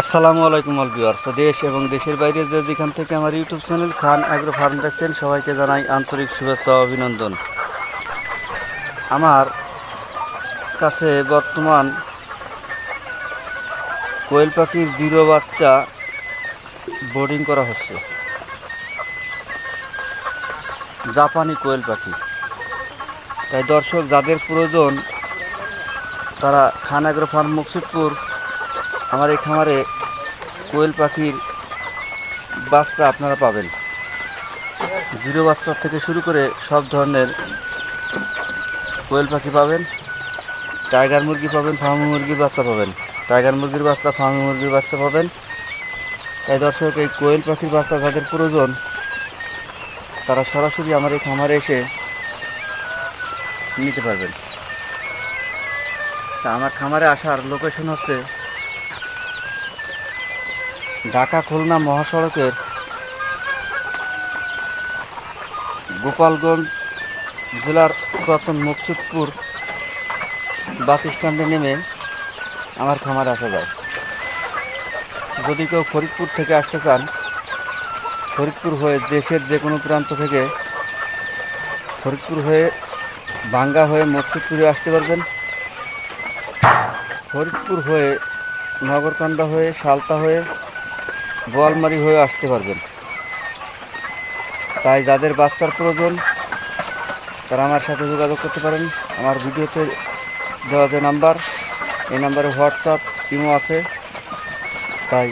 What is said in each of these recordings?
আসসালামু আলাইকুম all viewers. দেশ এবং দেশের বাইরে যে যেখান থেকে আমার YouTube channel Khan agro farm দেখছেন, সবাইকে জানাই আন্তরিক শুভেচ্ছা অভিনন্দন। আমার কাছে বর্তমান কোয়েল পাখির জিরো বাচ্চা বোর্ডিং করা হচ্ছে। জাপানি কোয়েল পাখি। তাই দর্শক, যাদের প্রয়োজন, তারা খান অ্যাগ্রো ফার্ম মুকসিদপুর আমার এই খামারে কোয়েল পাখির বাচ্চা আপনারা পাবেন। জিরো বাচ্চা থেকে শুরু করে সব ধরনের কোয়েল পাখি পাবেন। টাইগার মুরগি পাবেন, ফার্মি মুরগির বাচ্চা পাবেন। টাইগার মুরগির বাচ্চা, ফার্মি মুরগির বাচ্চা পাবেন। তাই দর্শক, এই কোয়েল পাখির বাচ্চা যাদের প্রয়োজন, তারা সরাসরি আমার এই খামারে এসে নিতে পারবেন। তা আমার খামারে আসার লোকেশন হচ্ছে ঢাকা খুলনা মহাসড়কের গোপালগঞ্জ জেলার পুরাতন মুকসুদপুর বাস স্ট্যান্ডে নেমে আমার খামারে আসা যায়। যদি কেউ ফরিদপুর থেকে আসতে চান, ফরিদপুর হয়ে দেশের যে কোনো প্রান্ত থেকে ফরিদপুর হয়ে বাঙ্গা হয়ে মুকসুদপুরে আসতে পারবেন। ফরিদপুর হয়ে নগরকান্দা হয়ে, সালতা হয়ে বোয়ালমারি হয়ে আসতে পারবেন। তাই যাদের বাচ্চার প্রয়োজন, তারা আমার সাথে যোগাযোগ করতে পারেন। আমার ভিডিওতে দেওয়া যে নাম্বার, এই নাম্বারে হোয়াটসঅ্যাপ, ইমো আছে। তাই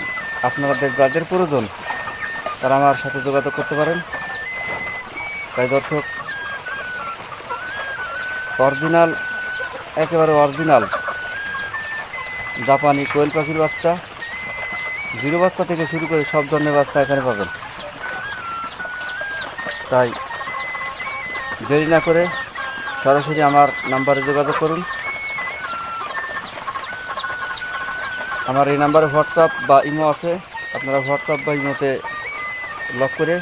আপনাদের যাদের প্রয়োজন, তারা আমার সাথে যোগাযোগ করতে পারেন। তাই দর্শক, অরিজিনাল, একেবারে অরিজিনাল জাপানি কোয়েল পাখির বাচ্চা। জিরো বাচ্চা থেকে শুরু করে সব ধরনের বাচ্চা এখানে পাবেন। তাই দেরি না করে সরাসরি আমার নাম্বারে যোগাযোগ করুন। আমার এই নাম্বারে হোয়াটসঅ্যাপ বা ইমো আছে। আপনারা হোয়াটসঅ্যাপ বা ইমোতে লক করে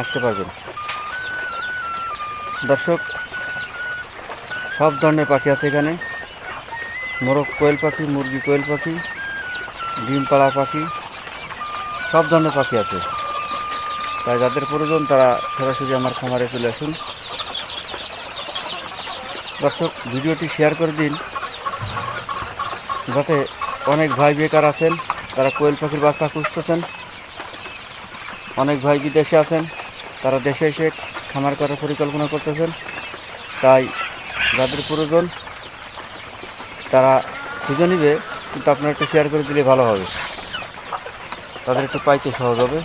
আসতে পারবেন। দর্শক, সব ধরনের পাখি আছে এখানে। মোরগ, কোয়েল পাখি, মুরগি, কোয়েল পাখি। ডিম পাড়া পাখি, সব ধরনের পাখি আছে। তাই যাদের প্রয়োজন তারা সরাসরি আমার খামারে চলে আসুন। দর্শক, ভিডিওটি শেয়ার করে দিন। যাতে অনেক ভাই বেকার আছেন, তারা কোয়েল পাখির বাচ্চা খুঁজতেছেন। অনেক ভাই বিদেশে আছেন, তারা দেশে এসে খামার করার পরিকল্পনা করতেছেন। তাই যাদের প্রয়োজন, তারা খুঁজে নিবে। কিন্তু আপনারা একটু শেয়ার করে দিলে ভালো হবে। তাদের একটু পাইতে সহজ হবে।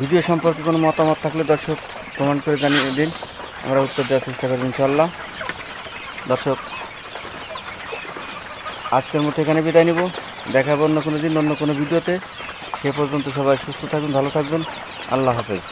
ভিডিও সম্পর্কে কোনো মতামত থাকলে দর্শক কমেন্ট করে জানিয়ে দিন। আমরা উত্তর দেওয়ার চেষ্টা করব ইনশাল্লাহ দর্শক, আজকের মতো এখানে বিদায় নেব। দেখাবো অন্য কোনো দিন, অন্য কোনো ভিডিওতে। সে পর্যন্ত সবাই সুস্থ থাকুন, ভালো থাকবেন। আল্লাহ হাফেজ।